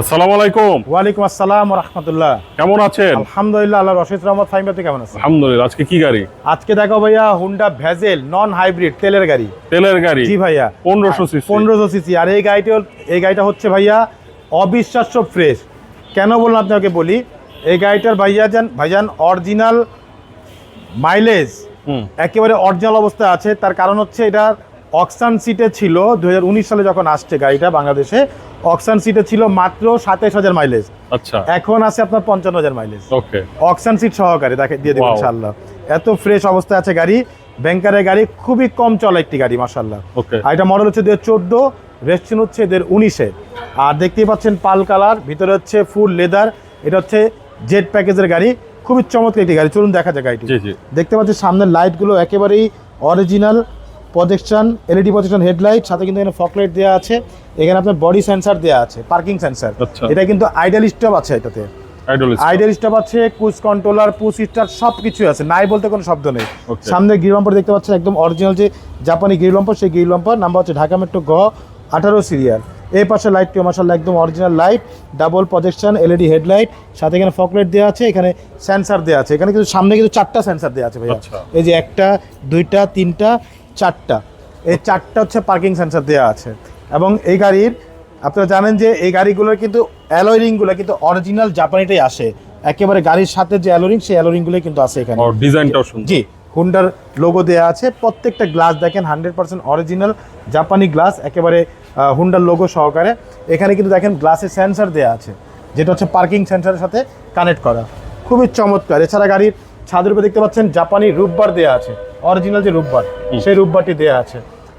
আসসালামু আলাইকুম। ওয়ালাইকুম আসসালাম রহমতুল্লাহ। কেমন আছেন? আলহামদুলিল্লাহ আল্লাহ রশিদ রহমদ ফাইমাতে কেমন আছে আলহামদুলিল্লাহ আজকে কি গাড়ি? আজকে দেখো ভাইয়া হুন্ডা ভ্যাজেল নন হাইব্রিড তেলের গাড়ি। তেলের গাড়ি? জি ভাইয়া। পনেরোশো সিসি পনেরোশো সিসি আর এই গাড়িটা এই গাড়িটা হচ্ছে ভাইয়া অবিশ্বাস্য ফ্রেশ কেন বললাম আপনাকে বলি? এই গাড়িটার ভাইয়া যান ভাইজান অরিজিনাল মাইলেজ একেবারে অরিজিনাল অবস্থায় আছে। তার কারণ হচ্ছে এটা অক্সান সিটে ছিল। দুই হাজার উনিশ সালে যখন আসছে গাড়িটা বাংলাদেশে অকসান সিটে ছিল মাত্র সাতাইশ হাজার মাইলেজ আচ্ছা। এখন আছে আপনার পঞ্চান্ন হাজার মাইলেজ ওকে। অক্সান সিট সহকারে তাকে দিয়ে দেবো Wow. ইনশাল্লাহ এত ফ্রেশ অবস্থায় আছে গাড়ি। ব্যাংকারের গাড়ি খুবই কম চলা একটি গাড়ি মাসাল্লাহ ওকে। আর এটা মডেল হচ্ছে দেড় চোদ্দ রেস্টিন হচ্ছে এদের উনিশে। আর দেখতেই পাচ্ছেন পাল কালার ভিতরে হচ্ছে ফুল লেদার এটা হচ্ছে জেট প্যাকেজের গাড়ি। খুবই চমৎকার একটি গাড়ি চলুন দেখা যায় গাড়িটি। দেখতে পাচ্ছেন সামনের লাইটগুলো একেবারেই original projection LED projection headlight সাথে কিন্তু এখানে ফকলাইট দেওয়া আছে। এখানে আপনার বডি সেন্সার দেওয়া আছে পার্কিং সেন্সার আচ্ছা। এটা কিন্তু আইডাল স্টপ আছে এটাতে। আইডল স্টপ আছে কুচ কন্ট্রোলার পুশ স্টার সব কিছু আছে। নাই বলতে কোনো শব্দ নেই. সামনে গির লম্পর দেখতে পাচ্ছেন একদম অরিজিনাল যে জাপানি গির লম্পর সেই গির লম্পর নাম্বার হচ্ছে ঢাকা মেট্রো গ আঠারো সিরিয়াল এই পাশে লাইটটি মাসাল্লাহ একদম original light double projection LED headlight সাথে এখানে ফকলাইট দেওয়া আছে এখানে সেন্সার দেওয়া আছে। এখানে কিন্তু সামনে কিন্তু চারটা সেন্সার দেওয়া আছে ভাইয়া। আচ্ছা। এই যে একটা দুইটা তিনটা চারটা। এই চারটা হচ্ছে পার্কিং সেন্সার দেওয়া আছে। এবং এই গাড়ির আপনারা জানেন যে এই গাড়িগুলোর কিন্তু অ্যালয় রিংগুলো কিন্তু অরিজিনাল জাপানিটাই আসে। একেবারে গাড়ির সাথে যে অ্যালোরিং সেই অ্যালোরিংগুলো কিন্তু আছে এখানে। ডিজাইনটাও সুন্দর। জি হুন্ডার লোগো দেওয়া আছে। প্রত্যেকটা গ্লাস দেখেন হান্ড্রেড পার্সেন্ট অরিজিনাল জাপানি গ্লাস একেবারে হুন্ডার লোগো সহকারে। এখানে কিন্তু দেখেন গ্লাসে সেন্সার দেওয়া আছে যেটা হচ্ছে পার্কিং সেন্সারের সাথে কানেক্ট করা। খুবই চমৎকার। এছাড়া গাড়ির ছাদের উপরে দেখতে পাচ্ছেন জাপানি রূপবার দেওয়া আছে। অরিজিনাল যে রূপবার সেই রূপবারটি দেওয়া আছে।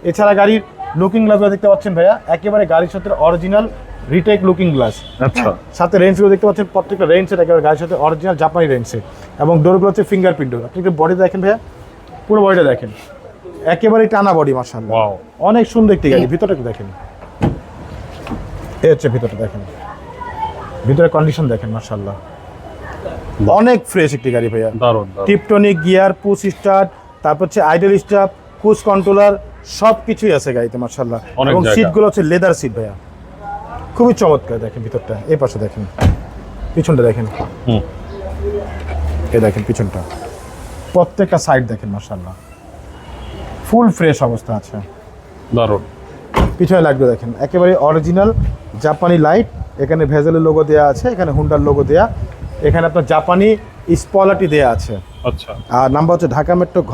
এছাড়া গাড়ির লুকিং গ্লাসগুলো দেখতে পাচ্ছেন ভাইয়া? একেবারে গাড়ির সাথে অরিজিনাল রিটেক লুকিং গ্লাস আচ্ছা। সাথে রেঞ্জগুলো দেখতে পাচ্ছেন প্রত্যেকটা রেঞ্জের একেবারে গাড়ির সাথে অরিজিনাল জাপানি রেঞ্জে এবং ডোরগুলো হচ্ছে ফিঙ্গারপ্রিন্ট ডোর আপনি একটু বডি দেখেন ভাইয়া? পুরো বডিটা দেখেন। একেবারেই টানা বডি মার্শাল ওয়াও অনেক সুন্দর একটি গাড়ি। ভিতরটা দেখেন। এই হচ্ছে ভিতরটা দেখেন। ভিতরে কন্ডিশন দেখেন মার্শাল্লাহ অনেক ফ্রেশ একটি গাড়ি ভাইয়া। টিপটনিক গিয়ার পুশ স্টার্ট তারপর হচ্ছে আইডল স্টাপ কুচ কন্ট্রোলার সব কিছুই আছে গাড়িতে মার্শাল্লাহ এবং। সিটগুলো হচ্ছে লেদার সিট ভাইয়া। খুবই চমৎকার দেখেন ভিতরটা। এই পাশে দেখেন। পিছনটা দেখেন। এই দেখেন পিছনটা। প্রত্যেকটা সাইড দেখেন মার্শাল্লাহ ফুল ফ্রেশ অবস্থা আছে। দারুণ। পিছনে লাগবে দেখেন। একেবারে অরিজিনাল জাপানি লাইট এখানে ভেজেলের লোগো দেওয়া আছে এখানে হুন্ডার লোগো দেওয়া এখানে আপনার জাপানি স্পলাটি দেওয়া আছে। আচ্ছা। আর নাম্বার হচ্ছে ঢাকা মেট্রো ঘ।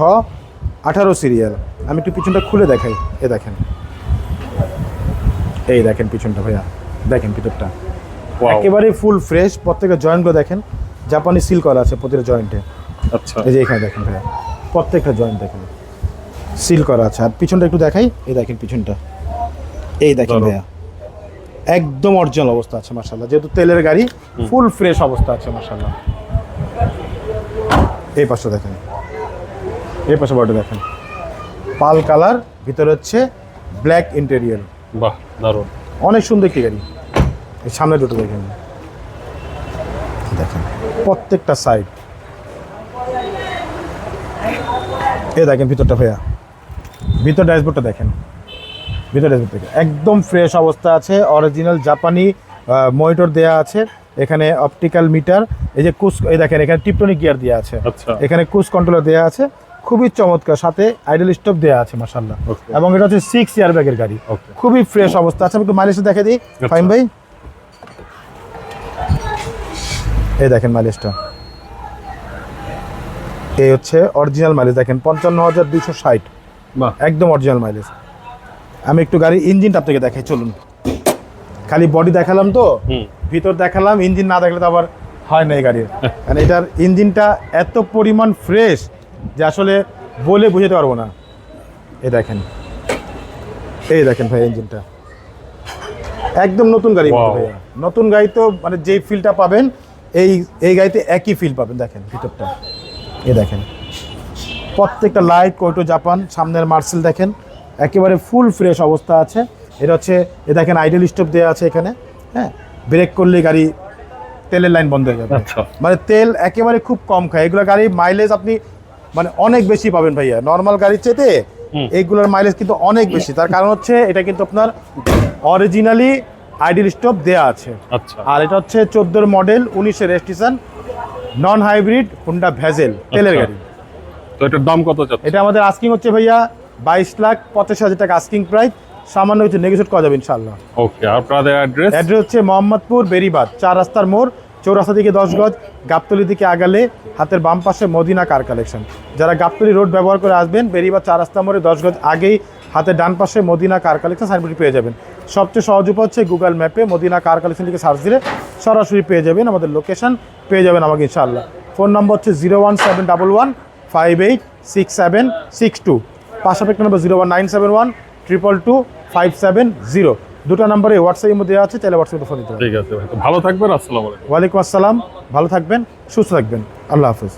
আঠারো সিরিয়াল আমি একটু পিছনটা খুলে দেখাই। এ দেখেন। এই দেখেন পিছনটা ভাইয়া। দেখেন ভিতরটা. একেবারে ফুল ফ্রেশ প্রত্যেকটা জয়েন্টগুলো দেখেন। জাপানি সিল করা আছে প্রতিটা জয়েন্টে আচ্ছা। এই যে এখানে দেখেন ভাইয়া। প্রত্যেকটা জয়েন্ট দেখেন। সিল করা আছে। আর পিছনটা একটু দেখাই। এই দেখেন পিছনটা। এই দেখেন ভাইয়া। একদম অরিজিনাল অবস্থা আছে মার্শাল্লাহ যেহেতু তেলের গাড়ি ফুল ফ্রেশ অবস্থা আছে মার্শাল্লাহ এই পাশে দেখেন। এই পাশে বড়টা দেখেন। পাল কালার ভিতরে হচ্ছে ব্ল্যাক ইন্টেরিয়ার। বাহ দারুণ। অনেক সুন্দর একটি গাড়ি। এই সামনে দুটো দেখেন। দেখেন প্রত্যেকটা সাইড এ দেখেন ভিতরটা ভাইয়া। ভিতর ড্যাশবোর্ডটা দেখেন। ভিতর ড্যাশবোর্ড দেখেন। একদম ফ্রেশ অবস্থা আছে। অরিজিনাল জাপানি মনিটর দেয়া আছে। এখানে অপটিক্যাল মিটার এই যে কুস এই দেখেন এখানে টিপটনিক গিয়ার দেওয়া আছে। আচ্ছা। এখানে কুস কন্ট্রোলার দেওয়া আছে। খুবই চমৎকার। সাথে আইডল স্টপ দেওয়া আছে মাসাল্লাহ. এবং এটা হচ্ছে সিক্স ইয়ার ব্যাগের গাড়ি. খুবই ফ্রেশ অবস্থা। আচ্ছা একটু মাইলেজটা দেখে দিই। আচ্ছা। ফাইন ভাই। এই দেখেন মাইলেজটা এই হচ্ছে অরিজিনাল মাইলেজ দেখেন পঞ্চান্ন হাজার দুইশো ষাট। একদম অরিজিনাল মাইলেজ আমি একটু গাড়ির ইঞ্জিনটা আপনাকে দেখাই চলুন। খালি বডি দেখালাম তো। ভিতর দেখালাম ইঞ্জিন না দেখলে তো আবার হয় না এই গাড়ির। কারণ এটার ইঞ্জিনটা এত পরিমাণ ফ্রেশ যে আসলে বলে বুঝাতে পারব না। এই দেখেন। এই দেখেন ভাই ইঞ্জিনটা একদম নতুন গাড়ি ভাইয়া। নতুন গাড়ি তো মানে যেই ফিলটা পাবেন এই এই গাড়িতে একই ফিল পাবেন। দেখেন ভিতরটা। এ দেখেন। প্রত্যেকটা লাইট কোটো জাপান সামনের মার্সেল দেখেন। একেবারে ফুল ফ্রেশ অবস্থা আছে। এটা হচ্ছে এ দেখেন আইডেল স্টপ দেওয়া আছে এখানে। হ্যাঁ? ব্রেক করলে গাড়ি তেলের লাইন বন্ধ হয়ে যাবে। আচ্ছা। মানে তেল একেবারে খুব কম খায়। এগুলো গাড়ি মাইলেজ আপনি মানে অনেক বেশি পাবেন ভাইয়া। নর্মাল গাড়ির চেতে। এইগুলোর মাইলেজ কিন্তু অনেক বেশি। তার কারণ হচ্ছে এটা কিন্তু আপনার অরিজিনালি আইডিল স্টপ দেয়া আছে। আচ্ছা। আর এটা হচ্ছে চোদ্দোর মডেল উনিশের registration non hybrid Honda Vezel তেলের আচ্ছা। গাড়ি। তো এটার দাম কত যাচ্ছে? এটা আমাদের আস্কিং হচ্ছে ভাইয়া বাইশ লাখ পঁচাশি হাজার টাকা আস্কিং প্রাইস সামান্য কিছু নেগোসিয়েট করা যাবে ইনশাল্লাহ ওকে আপনাদের অ্যাড্রেস অ্যাড্রেস হচ্ছে মোহাম্মদপুর বেরিবাদ চার রাস্তার মোড় চৌরাস্তা থেকে দশ গজ, গাবতলি দিকে আগালে হাতের বাম পাশে মদিনা কার কালেকশন যারা গাবতলি রোড ব্যবহার করে আসবেন বেরিবাদ চার রাস্তা মোড়ে দশ গজ আগেই হাতের ডান পাশে মদিনা কার কালেকশন সাইনবোর্ড পেয়ে যাবেন। সবচেয়ে সহজ উপায় হচ্ছে গুগল ম্যাপে মদিনা কার কালেকশন লিখে সার্চ দিলে সরাসরি পেয়ে যাবেন আমাদের লোকেশন পেয়ে যাবেন আমাকে ইনশাআল্লাহ। ফোন নম্বর হচ্ছে zero one seven double one five eight six seven six two পাশাপাশি number zero one nine seven one triple two five seven zero দুটো নম্বরে হোয়াটসঅ্যাপের মধ্যে আছে তাহলে হোয়াটসঅ্যাপে ফোন দিতে ঠিক আছে ভালো থাকবেন আসসালামু আলাইকুম। ওয়ালাইকুম আসসালাম ভালো থাকবেন সুস্থ থাকবেন। আল্লাহ হাফিজ।